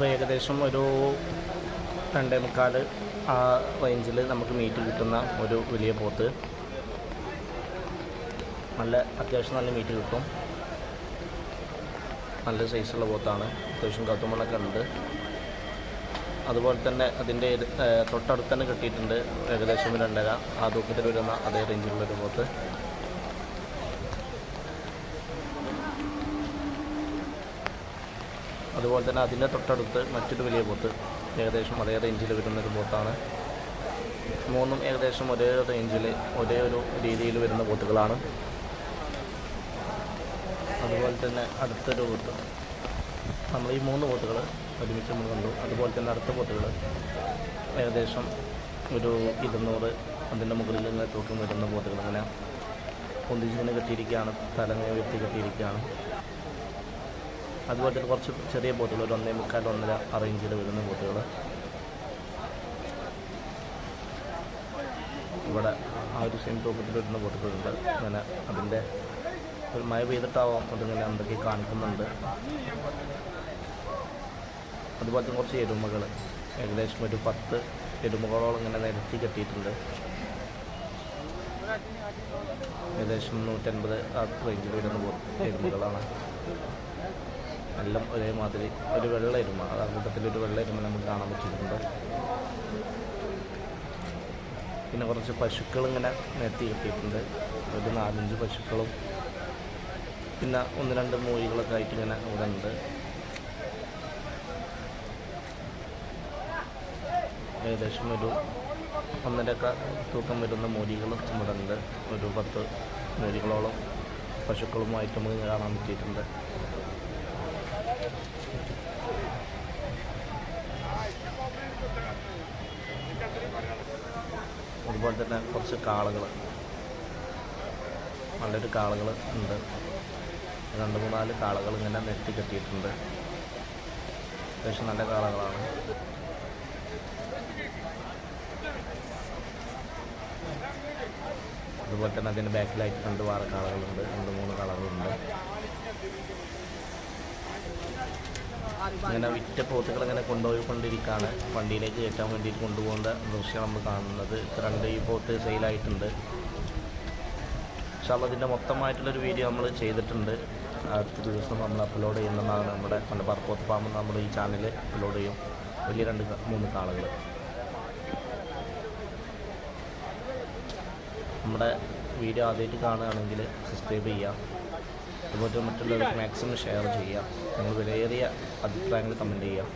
ഇപ്പോൾ ഏകദേശം ഒരു രണ്ടേ മുക്കാൽ ആ റേഞ്ചിൽ നമുക്ക് മീറ്റ് കിട്ടുന്ന ഒരു വലിയ പോത്ത്. നല്ല അത്യാവശ്യം നല്ല മീറ്റ് കിട്ടും. നല്ല സൈസുള്ള പോത്താണ്. അത്യാവശ്യം കത്തുമണ്ണൊക്കെ ഉണ്ട്. അതുപോലെ തന്നെ അതിന്റെ തൊട്ടടുത്ത് തന്നെ കിട്ടിയിട്ടുണ്ട്. ഏകദേശം രണ്ടര. ആ തൂക്കത്തിൽ വരുന്ന അതേ റേഞ്ചിലുള്ളൊരു പോത്ത്. അതുപോലെ തന്നെ അതിന്റെ തൊട്ടടുത്ത് മറ്റൊരു വലിയ പോത്ത് ഏകദേശം അതേ റേഞ്ചിൽ വരുന്നൊരു പോത്താണ് മൂന്നും ഏകദേശം ഒരേ റേഞ്ചിൽ ഒരേ ഒരു രീതിയിൽ വരുന്ന പോത്തുകളാണ് അതുപോലെ തന്നെ അടുത്തൊരു പോത്ത് നമ്മൾ ഈ മൂന്ന് പോത്തുകൾ ഒരുമിച്ച് നമ്മൾ കണ്ടു. അതുപോലെ തന്നെ അടുത്ത പോത്തുകൾ ഏകദേശം ഒരു ഇരുന്നൂറ് അതിന്റെ മുകളിൽ നിന്ന് തൂക്കം വരുന്ന പോത്തുകൾ ഇങ്ങനെ തന്നെ കെട്ടിയിരിക്കുകയാണ്. തലങ്ങനെ ഉയർത്തി കെട്ടിയിരിക്കുകയാണ്. അതുപോലെ തന്നെ കുറച്ച് ചെറിയ ബോട്ടുകൾ ഒരു ഒന്നേ മുക്കാൽ ഒന്നര അറേഞ്ചിൽ വരുന്ന ബോട്ടുകൾ ഇവിടെ ആ ഒരു സെയിം തൂക്കത്തിൽ വരുന്ന ബോട്ടുകളുണ്ട് അങ്ങനെ അതിന്റെ ഒരു മഴ പെയ്തിട്ടാവാം അതിങ്ങനെ എന്തൊക്കെ കാണിക്കുന്നുണ്ട്. അതുപോലെ തന്നെ കുറച്ച് എരുമകൾ ഏകദേശം ഒരു പത്ത് എരുമകളോളം ഇങ്ങനെ നിരത്തി കെട്ടിയിട്ടുണ്ട്. ഏകദേശം നൂറ്റൻപത് ആ റേഞ്ചിൽ വരുന്ന എരുമകളാണ്. എല്ലാം ഒരേമാതിരി ഒരു വെള്ള എരുമ അത് ഒരു വെള്ള എരുമ നമുക്ക് കാണാൻ പറ്റിയിട്ടുണ്ട് പിന്നെ കുറച്ച് പശുക്കൾ ഇങ്ങനെ നിരത്തി കിട്ടിയിട്ടുണ്ട്. ഒരു നാലഞ്ച് പശുക്കളും. പിന്നെ ഒന്ന് രണ്ട് മൂഴികളൊക്കെ ആയിട്ട് ഇങ്ങനെ ഇവിടെ ഉണ്ട്. ഏകദേശം ഒരു ഒന്നരക്ക തൂക്കം വരുന്ന മൂലികളും ഇവിടെ ഉണ്ട്. ഒരു പത്ത് മൂലികളോളം പശുക്കളുമായിട്ട് നമുക്ക് കാണാൻ പറ്റിയിട്ടുണ്ട്. അതുപോലെ തന്നെ കുറച്ച് കാളകൾ നല്ലൊരു കാളകൾ ഉണ്ട്. രണ്ട് മൂന്നാൽ കാളകൾ ഇങ്ങനെ നെറ്റി കെട്ടിയിട്ടുണ്ട്. അത്യാവശ്യം നല്ല കാളകളാണ്. അതുപോലെ തന്നെ അതിന്റെ ബാക്കിലായിട്ട് രണ്ട് വാറ കാളകളുണ്ട് രണ്ട് മൂന്ന് കാളകളുണ്ട്. ഇങ്ങനെ വിറ്റ പോത്തുകൾ ഇങ്ങനെ കൊണ്ടുപോയിക്കൊണ്ടിരിക്കുകയാണ്. വണ്ടിയിലേക്ക് കയറ്റാൻ വേണ്ടിയിട്ട് കൊണ്ടുപോകേണ്ട ദൃശ്യം നമ്മൾ കാണുന്നത്. രണ്ട് ഈ പോത്ത് സെയിലായിട്ടുണ്ട് പക്ഷേ അതിന്റെ മൊത്തമായിട്ടുള്ളൊരു വീഡിയോ നമ്മൾ ചെയ്തിട്ടുണ്ട്. അടുത്ത ദിവസം നമ്മൾ അപ്ലോഡ് ചെയ്യുന്നതാണ് നമ്മുടെ പറപ്പോത്ത് ഫാം നമ്മൾ ഈ ചാനൽ അപ്ലോഡ് ചെയ്യും. വലിയ രണ്ട് മൂന്ന് കാളുകൾ. നമ്മുടെ വീഡിയോ ആദ്യമായിട്ട് കാണുകയാണെങ്കിൽ സബ്സ്ക്രൈബ് ചെയ്യുക. അതുപോലെ മറ്റുള്ളവർക്ക് മാക്സിമം ഷെയർ ചെയ്യുക നിങ്ങൾ വിലയേറിയ അഭിപ്രായങ്ങൾ കമന്റ് ചെയ്യുക